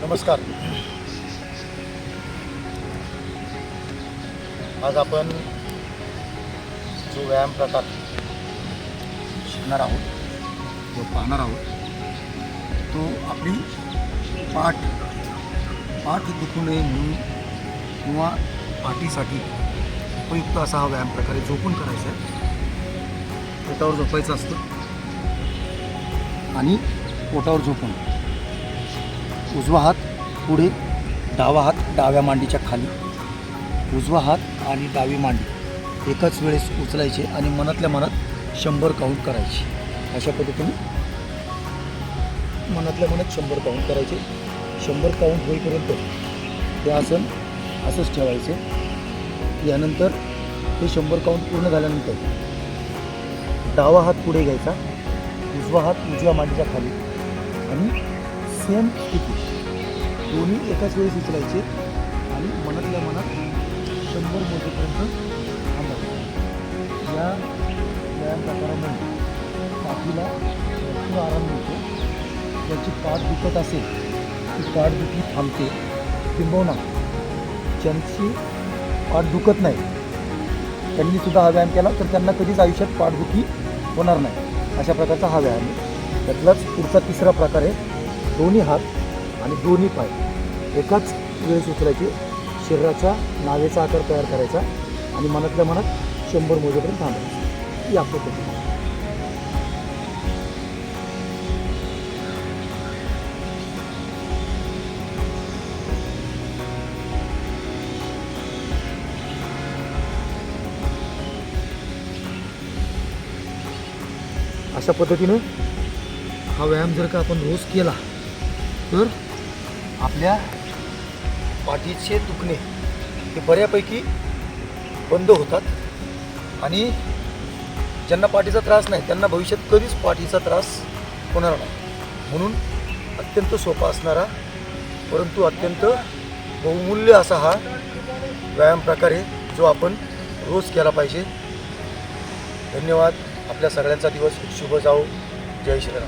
नमस्कार. आज आपण जो व्यायाम प्रकार शिकणार आहोत जो पाहणार आहोत तो आपली पाठ पाठ दुखू नये म्हणून किंवा पाठीसाठी उपयुक्त असा हा व्यायाम प्रकारे झोपून करायचा आहे पोटावर झोपायचं असतं आणि पोटावर झोपून. उजवा हात पुढे डावा हात डाव्या मांडीच्या खाली. उजवा हात आणि डावी मांडी एकाच वेळेस उचलायचे आणि मनातल्या मनात शंभर काउंट करायचे. अशा पद्धतीने मनातल्या मनात शंभर काउंट करायचे. शंभर काउंट होईपर्यंत ते आसन असंच ठेवायचे. यानंतर हे शंभर काउंट पूर्ण झाल्यानंतर डावा हात पुढे घ्यायचा. उजवा हात उजव्या मांडीच्या खाली आणि सेम स्थिती. दोन्ही एकाच वेळेस उचलायचे आणि मनातल्या मनात शंभर मोठेपर्यंत थांबायचे या व्यायाम प्रकारामुळे पाठीला भरपूर आराम मिळतो. ज्याची पाठ दुखत असेल ती पाठ दुखी थांबते. किंबहुना ज्यांची पाठ दुखत नाही त्यांनी सुद्धा हा व्यायाम केला तर त्यांना कधीच आयुष्यात पाठदुखी होणार नाही. अशा प्रकारचा हा व्यायाम आहे. त्यातलाच पुढचा तिसरा प्रकार आहे. दोन्ही हात आणि दोन्ही पाय एकाच वेळेस उचलायचे. शरीराचा नावेचा आकार तयार करायचा आणि मनातल्या मनात शंभर मोजेपर्यंत थांबायचं. या पद्धतीने अशा पद्धतीने हा व्यायाम जर का आपण रोज केला तर आपल्या पाठीचे दुखणे हे बऱ्यापैकी बंद होतात. आणि ज्यांना पाठीचा त्रास नाही त्यांना भविष्यात कधीच पाठीचा त्रास होणार नाही. म्हणून अत्यंत सोपा असणारा परंतु अत्यंत बहुमूल्य असा हा व्यायाम प्रकार आहे जो आपण रोज केला पाहिजे. धन्यवाद. आपल्या सगळ्यांचा दिवस शुभ जाओ जय श्रीराम.